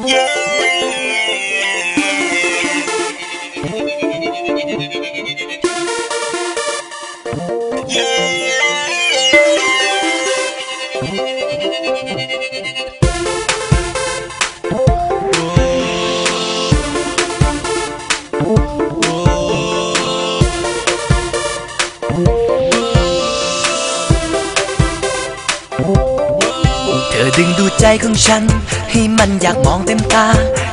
เธ อดึงดูใจของฉัน ให้มันอยากมองเต็มตา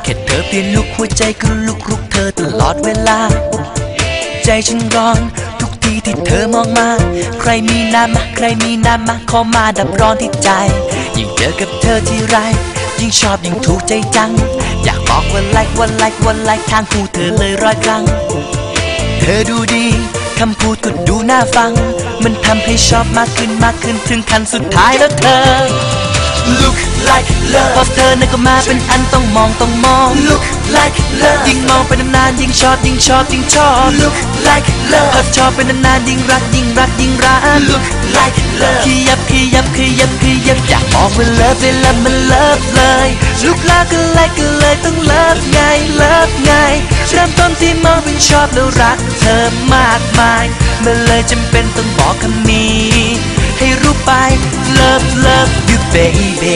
แค่เธอเปลี่ยนลุกหัวใจก็ลุกรุกเธอตลอดเวลา ใจฉันร้อน ทุกทีที่เธอมองมา ใครมีน้ำมาใครมีน้ำมาขอมาดับร้อนที่ใจ ยิ่งเจอกับเธอที่ไร ยิ่งชอบยิ่งถูกใจจัง อยากบอกว่าไลค์ว่าไลค์ว่าไลค์ทางหูเธอเลยร้อยครั้ง เธอดูดีคำพูดก็ดูน่าฟัง มันทำให้ชอบมากขึ้นมากขึ้นถึงขั้นสุดท้ายแล้วเธอ Look like love พอเธอนั้นก็มาเป็นอันต้องมองต้องมอง Look like love ยิ่งมองไปนานๆยิ่งชอบยิ่งชอบยิ่งชอบ Look like love พอชอบไปนานๆยิ่งรักยิ่งรักยิ่งรัก Look like love ขยับขยับขยับขยับอยากบอกว่าเลิฟเวลามันเลิฟเลย Look like ก็เลยก็เลยต้องเลิฟไงเลิฟไงเริ่มต้นที่มองเป็นชอบแล้วรักเธอมากมายมันเลยจำเป็นต้องบอกคำนี้ ให้รู้ไป Love love you baby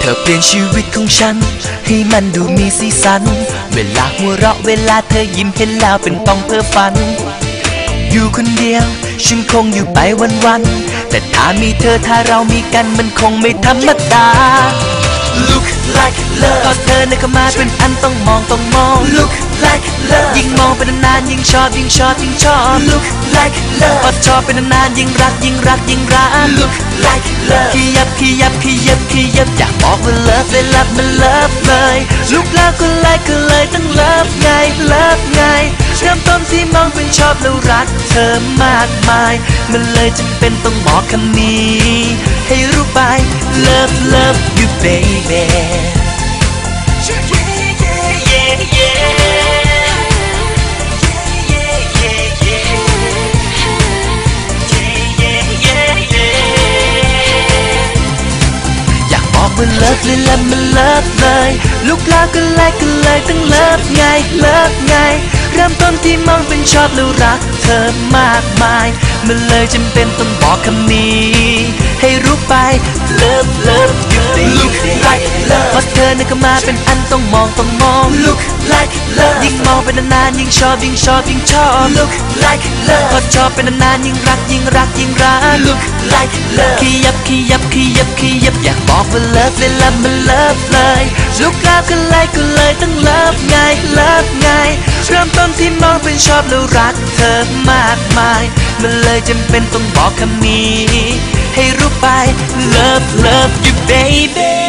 เธอเปลี่ยนชีวิตของฉัน ให้มันดูมีสีสัน เวลาหัวเราะเวลาเธอยิ้มเห็นแล้วเป็นต้องเพ้อฝัน อยู่คนเดียว ฉันคงอยู่ไปวันๆแต่ถ้ามีเธอถ้าเรามีกันมันคงไม่ธรรมดา พอเธอนั้นเข้ามาเป็นอันต้องมองต้องมอง Look like love ยิ่งมองไปนานๆยิ่งชอบยิ่งชอบยิ่งชอบ Look like love พอชอบไปนานๆยิ่งรักยิ่งรักยิ่งรัก Look like love ขยับขยับขยับขยับอยากบอกว่า love เลย love มัน love เลย Look แล้วก็เลยก็เลยต้อง love ไง love ไงเริ่มต้นที่มองเป็นชอบแล้วรักเธอมากมาย มันเลยจำเป็นต้องบอกคำนี้ ให้รู้ไป love love you baby ฟเลยละมันเลิฟเลย ลูกแล้วก็เลยก็เลยต้องเลิฟไงเลิฟไง เริ่มต้นที่มองเป็นชอบแล้วรักเธอมากมาย มันเลยจำเป็นต้องบอกคำนี้ ให้รู้ไปเลิฟเลิฟอยู่ดี love พอเธอนั้นก็มาเป็นอันต้องมองต้องมอง look like love ยิ่งมองไปนานๆยิ่งชอบยิ่งชอบยิ่งชอบ look like love พอชอบไปนานๆยิ่งรักยิ่งรักยิ่งรัก look like love ขยับขยับขยับขยับอยากบอกว่า love เลยละมัน love เลย look แล้วก็เลยก็เลยต้อง love ไง love ไงเริ่มต้นที่มองเป็นชอบแล้วรักเธอมากมาย มันเลยจำเป็นต้องบอกคำนี้ ให้รู้ไป love love you baby